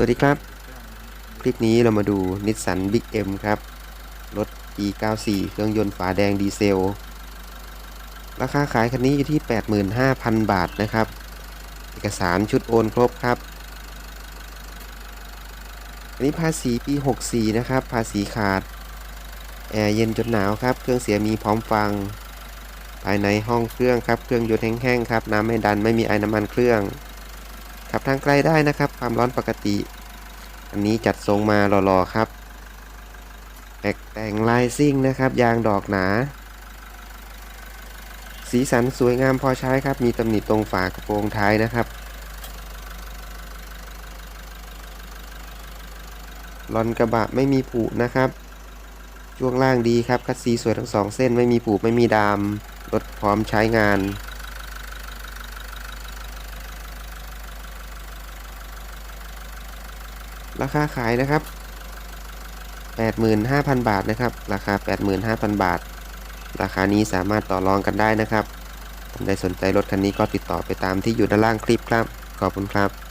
สวัสดีครับ คลิปนี้เรามาดูนิสสันบิ๊กเอ็มครับ รถ E94 เครื่องยนต์ฝาแดงดีเซล ราคาขายคันนี้อยู่ที่ 85,000 บาทนะครับ เอกสารชุดโอนครบครับ อันนี้ภาษีปี 64 นะครับ ภาษีขาด แอร์เย็นจนหนาวครับ เครื่องเสียมีพร้อมฟัง ภายในห้องเครื่องครับ เครื่องยนต์แห้งๆครับ น้ำไม่ดัน ไม่มีไอน้ำมันเครื่อง ขับทางไกลได้นะครับ ความร้อนปกติ อันนี้จัดทรงมาหล่อๆครับแต่งลายซิ่งนะครับ ยางดอกหนา สีสันสวยงามพอใช้ครับ มีตำหนิตรงฝากระโปรงท้ายนะครับลอนกระบะไม่มีผุนะครับช่วงล่างดีครับคัดซีสวยทั้งสองเส้นไม่มีผุไม่มีดามรถพร้อมใช้งาน ราคาขายนะครับ 85,000 บาทนะครับ ราคา 85,000 บาท ราคานี้สามารถต่อรองกันได้นะครับท่านใดสนใจรถคันนี้ก็ติดต่อไปตามที่อยู่ด้านล่างคลิปครับ ขอบคุณครับ